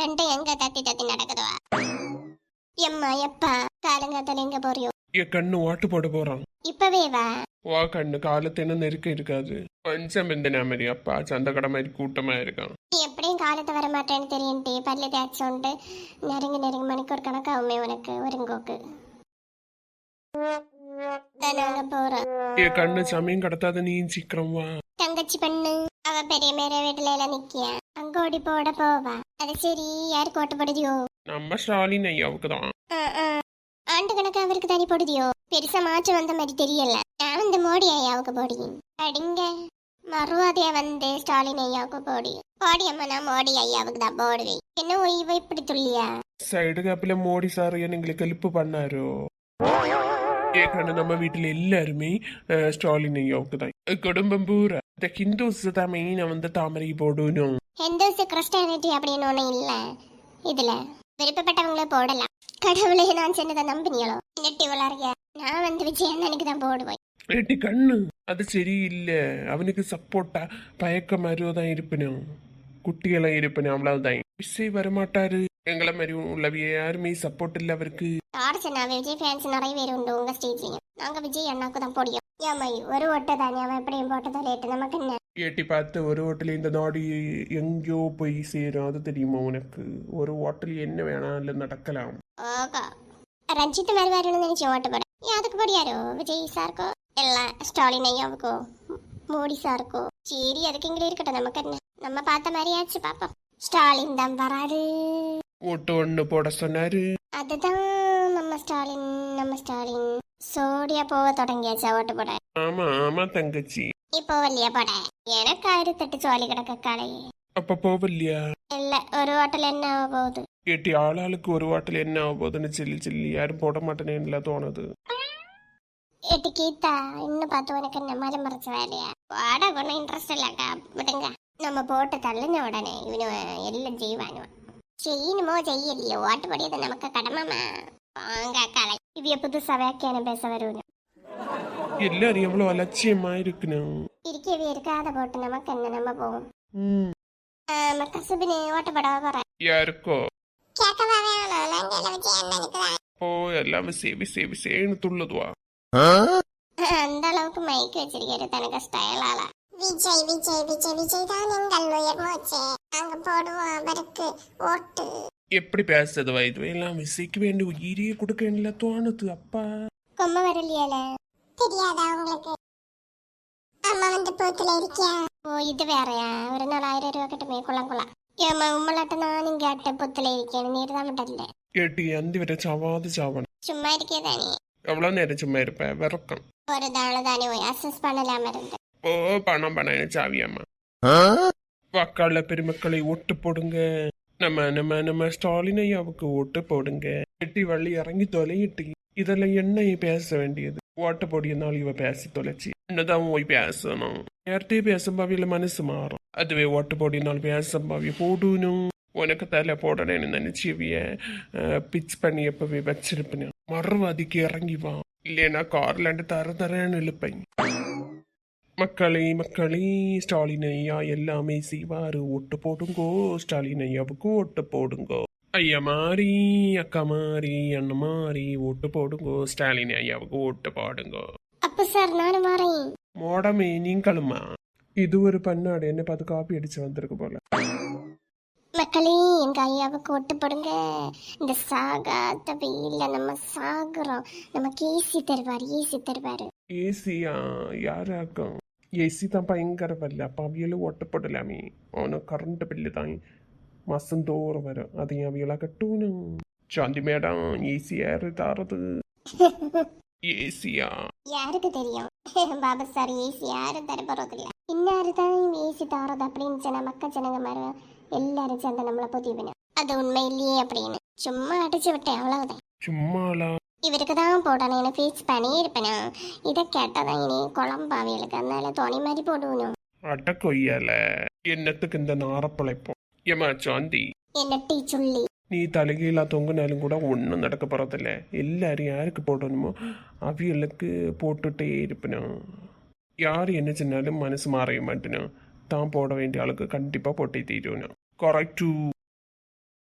ரெண்டும் எங்க தத்தி தத்தி நடக்குதுவா எம்மா எப்பா காலங்காத்தால எங்க போறியோ? என் கண்ணு ஓட்டு போட போறான். இப்பவே வா. வா கண்ணு காலத்தின நெருக்க இருக்காது. பஞ்சம் இந்த மாதிரி அப்பா சந்தக்கடை மாதிரி கூட்டமா இருக்கான். நீ எப்படியும் காலத்தை வர மாட்டேன்னு தெரியும்டி. பல்லு தேய்ச்சோண்டு நெருங்கி நெருங்கி மணிக்கூர் கணக்காகுமே உனக்கு ஒருங்கோக்கு. நாங்க போறோம். வா. தங்கச்சி பெண்ணு அவ பெரிய மேர வீட்டுல எல்லாம் நிக்கிய? அங்க ஓடி போட போவா. அது சரி யாருக்கு ஓட்டு போடுதியோ நம்ம ஸ்டாலின் ஐயாவுக்கு தான் ஆ, ஆ. ஆண்டு கணக்கு அவருக்கு தனி போடுதியோ பெருசா மாற்றம் வந்த மாதிரி தெரியல நான் வந்து மோடி ஐயாவுக்கு போடி அடிங்க மறுவாதையா வந்து ஸ்டாலின் ஐயாவுக்கு போடி போடி அம்மா நான் மோடி ஐயாவுக்கு தான் போடுவேன் என்ன இவ இப்படி துள்ளியா സൈഡ് കാപ്പിലെ മോഡി സാറ് എന്നെങ്കിലും ഹെൽപ്പ് பண்ணாரோ என் கண்ணு நம்ம வீட்டுல எல்லாருமே அஹ், ஸ்டாலின் ஐயாவுக்கு தான் குடும்பம் பூரா இந்த ஹிந்துஸ் ஹிந்துஸ் கிறிஸ்டியானிட்டி அப்படின்னு ஒண்ணும் இல்ல. இதுல விருப்பப்பட்டவங்களே போடலாம். கடவுளே நான் சின்னதை நம்பினீங்களோ? இன்னட்டி வளரிய நான் வந்து விஜய் அண்ணனுக்கு தான் போடுவேன். அது சரியில்லை. அவனுக்கு சப்போர்ட்டா பயக்க மாதிரியோ தான் இருப்பணும் குட்டியெல்லாம் இருப்பணும் அவ்வளவுதான். விசை வரமாட்டாரு. எங்களை மாதிரி உள்ளவிய யாருமே சப்போர்ட் இல்லை அவருக்கு. யார் சொன்னாவே விஜய் ஃபேன்ஸ் நிறைய பேர் உண்டு உங்க ஸ்டேஜ்லயும் நாங்க விஜய் அண்ணாக்கு தான் போடியும். ஏமாய் ஒரு ஒட்டை தானே? அவன் எப்படியும் போட்டதா லேட்டு நமக்கு என்ன? ஏட்டி பார்த்து ஒரு ஹோட்டல் இந்த நாடு எங்கேயோ போய் சேரும் அது தெரியுமா உனக்கு? ஒரு ஹோட்டல் என்ன வேணாலும் நடக்கலாம். ரஞ்சித் மாதிரி வரணும்னு நினைச்சு ஓட்டு போட ஏன் அதுக்கு போடியாரோ விஜய் சாருக்கோ இல்ல ஸ்டாலின் ஐயாவுக்கோ? மோடி சாருக்கோ சரி அதுக்கு இங்கே இருக்கட்டும். நமக்கு என்ன? நம்ம பார்த்த மாதிரியாச்சு பாப்போம் ஸ்டாலின் தான் வராது ஓட்டு ஒன்று போட சொன்னாரு. அதுதான் நம்ம ஸ்டாலின் நம்ம ஸ்டாலின். சோடியா போக தொடங்கியாச்சா ஓட்டு போட? ஆமா ஆமா தங்கச்சி. இப்போ வல்லியா போட எனக்கு ஆயிரத்தெட்டு சோழி கிடக்க காலை அப்ப போவல்லையா இல்ல ஒரு ஹோட்டல் என்ன ஆக போகுது ஏட்டி ஆளாளுக்கு ஒரு ஹோட்டல் என்ன ஆக போகுதுன்னு சொல்லி சொல்லி யாரும் போட மாட்டேனேன்ல தோணுது எட்டு கீதா இன்னும் பார்த்து உனக்கு என்ன மரம் மறைச்ச வேலையா வாடா ஒன்றும் இன்ட்ரெஸ்ட் இல்லக்கா விடுங்க நம்ம போட்டு தள்ளுன உடனே இவனு எல்லாம் செய்வானுவன் செய்யணுமோ செய்யலையோ ஓட்டு படியது நமக்கு கடமைமா வாங்க கலை இவிய புதுசா வியாக்கியான பேச வருவனு எல்லாரும் எவ்வளவு அலட்சியமா இருக்கணும் இருக்கவே இருக்காத போட்டு நமக்கு என்ன நம்ம போவோம் ம், ஆமா கசுபினி ஓட்டப்பட போறேன் யாருக்கோ கேட்கவா வேணும் நாங்கள் விஜய் அண்ணனுக்கு தான் ஓ எல்லாம் விசே விசே விசேன்னு துள்ளுதுவா அந்த அளவுக்கு மைக் வச்சிருக்கிறது தனக்கு ஸ்டைலால விஜய் விஜய் விஜய் விஜய் தான் எங்கள் உயர் மூச்சே நாங்க போடுவோம் அவருக்கு ஓட்டு எப்படி பேசுறது வயது எல்லாம் விசைக்கு வேண்டி உயிரியே கொடுக்கல தோணுது அப்பா கொம்ம வரலையால தெரியாதா உங்களுக்கு? அம்மா வந்து போத்துல இருக்கியா? ஓ இது வேறயா? ஒரு நாள் ஆயிரம் ரூபா கிட்டமே குளம் குளம் ஏமா உம்மளாட்ட நான் இங்க அட்டை பொத்துல இருக்கேன். நீர் தான் விடல ஏட்டி அந்தி வரை சாவாது சாவணும் சும்மா இருக்கே தானே? எவ்வளவு நேரம் சும்மா இருப்பேன் விறக்கம். ஒரு தான தானே போய் அசஸ் பண்ணலாம இருந்து. ஓ பணம் பணம் சாவியம்மா வாக்காள பெருமக்களை ஓட்டு போடுங்க. நம்ம நம்ம நம்ம ஸ்டாலின் ஐயாவுக்கு ஓட்டு போடுங்க. எட்டி வள்ளி இறங்கி தொலையிட்டு இதெல்லாம் என்ன பேச வேண்டியது? ஓட்டு போடியனால இவ பேசி தொலைச்சி என்னதான் போய் பேசணும் നേരത്തെ பேசும்பாவில மனசு மாறும் அதுவே ஓட்டு போடினால் பேசும்பாவிய போடணும் உனக்கு தலை போடணும்னு நினைச்சிவிய பிச் பண்ணி எப்பவே வச்சிருப்பேன் மறுவாதிக்கு இறங்கி வா இல்லைன்னா கார்லாண்டு தர தரேன்னு இழுப்பேன் மக்களே மக்களே ஸ்டாலின் ஐயா எல்லாமே செய்வாரு ஓட்டு போடுங்கோ ஸ்டாலின் ஐயாவுக்கு ஓட்டு போடுங்கோ ஐயா மாறி அக்கா மாறி அண்ணன் மாறி ஓட்டு போடுங்கோ ஸ்டாலின் ஐயாவுக்கு ஓட்டு போடுங்கோ. அப்ப சார் நானும் வரேன் மோடமே நீங்களுமா இது ஒரு பண்ணாடு என்ன பார்த்து காப்பி அடிச்சு வந்திருக்கு போல. மக்களே எங்க ஐயாவுக்கு ஒட்டு போடுங்க. இந்த சாகாத வெயில்ல நம்ம சாகுறோம். நமக்கு ஏசி தருவார் ஏசி தருவாரு. ஏசியா? யாராக்கும்? ஏசி தான் பயங்கர வரல அப்போ அவியலும் ஓட்டப்படலாமே அவனும் கரண்ட் பில்லு தான். மாசம் தோறும் வரும் அதையும் அவியலா கட்டணும் சாந்தி மேடம் யாரு தாரது ஏசியா யாருக்கு தெரியும் பாபா சார் ஏசி யாரும் தர போறதில்ல இன்னாரு தான் ஏசி தரது அப்படின்னு சொன்ன மக்க ஜனங்க மாதிரி எல்லாரும் சேர்ந்து நம்மளை புதிவின அது உண்மை இல்லையே அப்படின்னு சும்மா அடிச்சு விட்டேன் அவ்வளவுதான் சும்மாலா இவருக்கு தான் போடணும் ஃபீஸ் பண்ணி இருப்பேனா இதை கேட்டாதான் இனி குழம்பாவியலுக்கு அதனால துணி மாதிரி போடுவணும் அட கொய்யால என்னத்துக்கு இந்த நாரப்பழைப்போம் ஏமா சாந்தி என்ன டீ சொல்லி நீ தலைகீழா தொங்குனாலும் கூட ஒன்றும் நடக்க போகிறதில்ல எல்லாரும் யாருக்கு போடணுமோ அவியலுக்கு போட்டுட்டே இருப்பணும் யார் என்ன சொன்னாலும் மனசு மாறவே மாட்டேனும் தான் போட வேண்டிய ஆளுக்கு கண்டிப்பாக போட்டே தீரணும் கரெக்டு